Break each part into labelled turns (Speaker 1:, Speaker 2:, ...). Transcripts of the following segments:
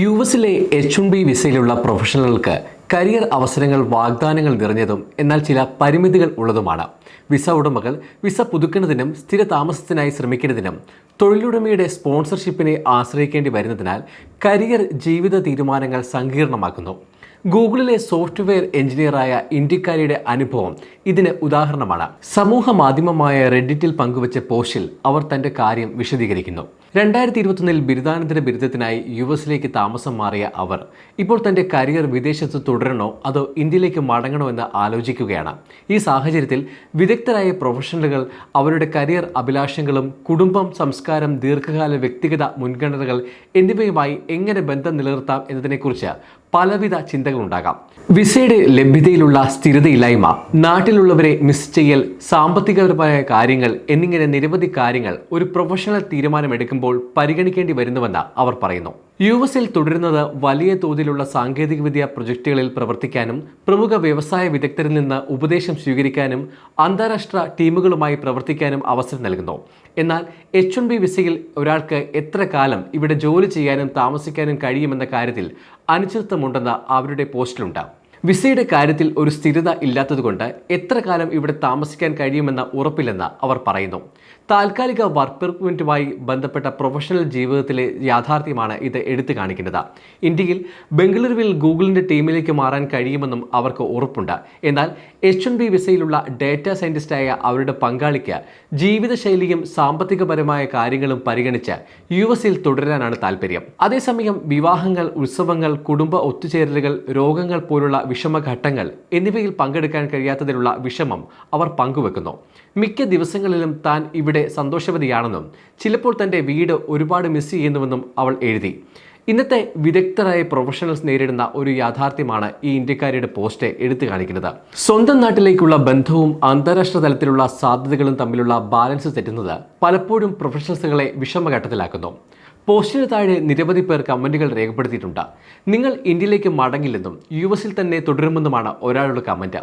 Speaker 1: U എസിലെ H one B വിസയിലുള്ള പ്രൊഫഷണലുകൾക്ക് കരിയർ അവസരങ്ങൾ വാഗ്ദാനങ്ങൾ നിറഞ്ഞതും എന്നാൽ ചില പരിമിതികൾ ഉള്ളതുമാണ്. വിസ ഉടമകൾ വിസ പുതുക്കുന്നതിനും സ്ഥിര താമസത്തിനായി ശ്രമിക്കുന്നതിനും തൊഴിലുടമയുടെ സ്പോൺസർഷിപ്പിനെ ആശ്രയിക്കേണ്ടി വരുന്നതിനാൽ കരിയർ ജീവിത തീരുമാനങ്ങൾ സങ്കീർണമാക്കുന്നു. ഗൂഗിളിലെ സോഫ്റ്റ്വെയർ എഞ്ചിനീയറായ ഇന്ത്യക്കാരിയുടെ അനുഭവം ഇതിന് ഉദാഹരണമാണ്. സമൂഹ മാധ്യമമായ റെഡിറ്റിൽ പങ്കുവച്ച പോസ്റ്റിൽ അവർ തന്റെ കാര്യം വിശദീകരിക്കുന്നു. രണ്ടായിരത്തി ഇരുപത്തൊന്നിൽ ബിരുദാനന്തര ബിരുദത്തിനായി യു എസിലേക്ക് താമസം മാറിയ അവർ ഇപ്പോൾ തന്റെ കരിയർ വിദേശത്ത് തുടരണോ അതോ ഇന്ത്യയിലേക്ക് മടങ്ങണോ എന്ന് ആലോചിക്കുകയാണ്. ഈ സാഹചര്യത്തിൽ വിദഗ്ധരായ പ്രൊഫഷണലുകൾ അവരുടെ കരിയർ അഭിലാഷങ്ങളും കുടുംബം സംസ്കാരം ദീർഘകാല വ്യക്തിഗത മുൻഗണനകൾ എന്നിവയുമായി എങ്ങനെ ബന്ധം നിലനിർത്താം എന്നതിനെക്കുറിച്ച് പലവിധ ചിന്തകളുണ്ടാകാം. വിസയുടെ ലഭ്യതയിലുള്ള സ്ഥിരതയില്ലായ്മ നാട്ടിലുള്ളവരെ മിസ് ചെയ്യൽ സാമ്പത്തികപരമായ കാര്യങ്ങൾ എന്നിങ്ങനെ നിരവധി കാര്യങ്ങൾ ഒരു പ്രൊഫഷണൽ തീരുമാനമെടുക്കുമ്പോൾ പരിഗണിക്കേണ്ടി വരുന്നുവെന്ന് അവർ പറയുന്നു. യു എസിൽ തുടരുന്നത് വലിയ തോതിലുള്ള സാങ്കേതികവിദ്യ പ്രൊജക്ടുകളിൽ പ്രവർത്തിക്കാനും പ്രമുഖ വ്യവസായ വിദഗ്ധരിൽ നിന്ന് ഉപദേശം സ്വീകരിക്കാനും അന്താരാഷ്ട്ര ടീമുകളുമായി പ്രവർത്തിക്കാനും അവസരം നൽകുന്നു. എന്നാൽ എച്ച് വൺ ബി വിസയിൽ ഒരാൾക്ക് എത്ര കാലം ഇവിടെ ജോലി ചെയ്യാനും താമസിക്കാനും കഴിയുമെന്ന കാര്യത്തിൽ അനിശ്ചിതത്വമുണ്ടെന്ന് അവരുടെ പോസ്റ്റിലുണ്ട്. വിസയുടെ കാര്യത്തിൽ ഒരു സ്ഥിരത ഇല്ലാത്തതുകൊണ്ട് എത്ര കാലം ഇവിടെ താമസിക്കാൻ കഴിയുമെന്ന ഉറപ്പില്ലെന്ന് അവർ പറയുന്നു. താൽക്കാലിക വർക്ക് പെർമിറ്റുമായി ബന്ധപ്പെട്ട പ്രൊഫഷണൽ ജീവിതത്തിലെ യാഥാർത്ഥ്യമാണ് ഇത് എടുത്തു കാണിക്കുന്നത്. ഇന്ത്യയിൽ ബംഗളൂരുവിൽ ഗൂഗിളിന്റെ ടീമിലേക്ക് മാറാൻ കഴിയുമെന്നും അവർക്ക് ഉറപ്പുണ്ട്. എന്നാൽ എച്ച് എൻ ബി വിസയിലുള്ള ഡേറ്റാ സയന്റിസ്റ്റായ അവരുടെ പങ്കാളിക്ക് ജീവിതശൈലിയും സാമ്പത്തികപരമായ കാര്യങ്ങളും പരിഗണിച്ച് യു എസിൽ തുടരാനാണ് താല്പര്യം അതേസമയം വിവാഹങ്ങൾ ഉത്സവങ്ങൾ കുടുംബ ഒത്തുചേരലുകൾ രോഗങ്ങൾ പോലുള്ള വിഷമഘട്ടങ്ങൾ എന്നിവയിൽ പങ്കെടുക്കാൻ കഴിയാത്തതിലുള്ള വിഷമം അവർ പങ്കുവെക്കുന്നു. മിക്ക ദിവസങ്ങളിലും താൻ ഇവിടെ സന്തോഷവതിയാണെന്നും ചിലപ്പോൾ തന്റെ വീട് ഒരുപാട് മിസ് ചെയ്യുന്നുവെന്നും അവൾ എഴുതി. ഇന്നത്തെ വിദഗ്ധരായ പ്രൊഫഷണൽസ് നേരിടുന്ന ഒരു യാഥാർത്ഥ്യമാണ് ഈ ഇന്ത്യക്കാരുടെ പോസ്റ്റ് എടുത്തു കാണിക്കുന്നത്. സ്വന്തം നാട്ടിലേക്കുള്ള ബന്ധവും അന്താരാഷ്ട്ര തലത്തിലുള്ള സാധ്യതകളും തമ്മിലുള്ള ബാലൻസ് തെറ്റുന്നത് പലപ്പോഴും പ്രൊഫഷണൽസുകളെ വിഷമഘട്ടത്തിലാക്കുന്നു. പോസ്റ്റിന് താഴെ നിരവധി പേർ കമന്റുകൾ രേഖപ്പെടുത്തിയിട്ടുണ്ട്. നിങ്ങൾ ഇന്ത്യയിലേക്ക് മടങ്ങില്ലെന്നും യു എസിൽ തന്നെ തുടരുമെന്നുമാണ് ഒരാളുടെ കമന്റ്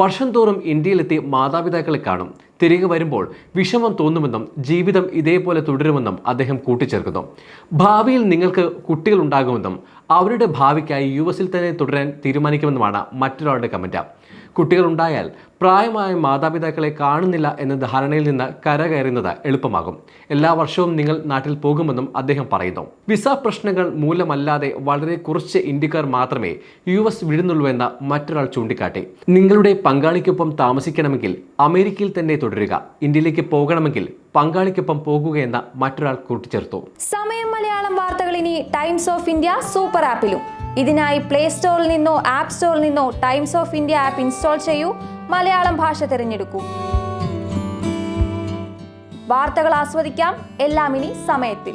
Speaker 1: വർഷം തോറും ഇന്ത്യയിലെത്തി മാതാപിതാക്കളെ കാണും. തിരികെ വരുമ്പോൾ വിഷമം തോന്നുമെന്നും ജീവിതം ഇതേപോലെ തുടരുമെന്നും അദ്ദേഹം കൂട്ടിച്ചേർക്കുന്നു. ഭാവിയിൽ നിങ്ങൾക്ക് കുട്ടികൾ ഉണ്ടാകുമെന്നും അവരുടെ ഭാവിക്കായി യു എസിൽ തന്നെ തുടരാൻ തീരുമാനിക്കുമെന്നുമാണ് മറ്റൊരാളുടെ കമന്റ് കുട്ടികൾ ഉണ്ടായാൽ പ്രായമായ മാതാപിതാക്കളെ കാണുന്നില്ല എന്ന ധാരണയിൽ നിന്ന് കരകയറുന്നത് എളുപ്പമാകും. എല്ലാ വർഷവും നിങ്ങൾ നാട്ടിൽ പോകുമെന്നും അദ്ദേഹം പറയുന്നു. വിസ പ്രശ്നങ്ങൾ മൂലമല്ലാതെ വളരെ കുറച്ച് ഇന്ത്യക്കാർ മാത്രമേ യു എസ് വിടുന്നുള്ളൂവെന്ന് മറ്റൊരാൾ ചൂണ്ടിക്കാട്ടി. നിങ്ങളുടെ പങ്കാളിക്കൊപ്പം താമസിക്കണമെങ്കിൽ അമേരിക്കയിൽ തന്നെ തുടരുക. ഇന്ത്യയിലേക്ക് പോകണമെങ്കിൽ പങ്കാളിക്കൊപ്പം പോകുകയെന്ന മറ്റൊരാൾ കൂട്ടിച്ചേർത്തു.
Speaker 2: സമയം മലയാളം വാർത്തകൾ ഇനി ടൈംസ് ഓഫ് ഇന്ത്യ സൂപ്പർ ആപ്പിലും. ഇതിനായി പ്ലേ സ്റ്റോറിൽ നിന്നോ ആപ്പ് സ്റ്റോറിൽ നിന്നോ Times of India app install ചെയ്യൂ. മലയാളം ഭാഷ തിരഞ്ഞെടുക്കൂ. വാർത്തകൾ ആസ്വദിക്കാം. എല്ലാം ഇനി സമയത്തിൽ.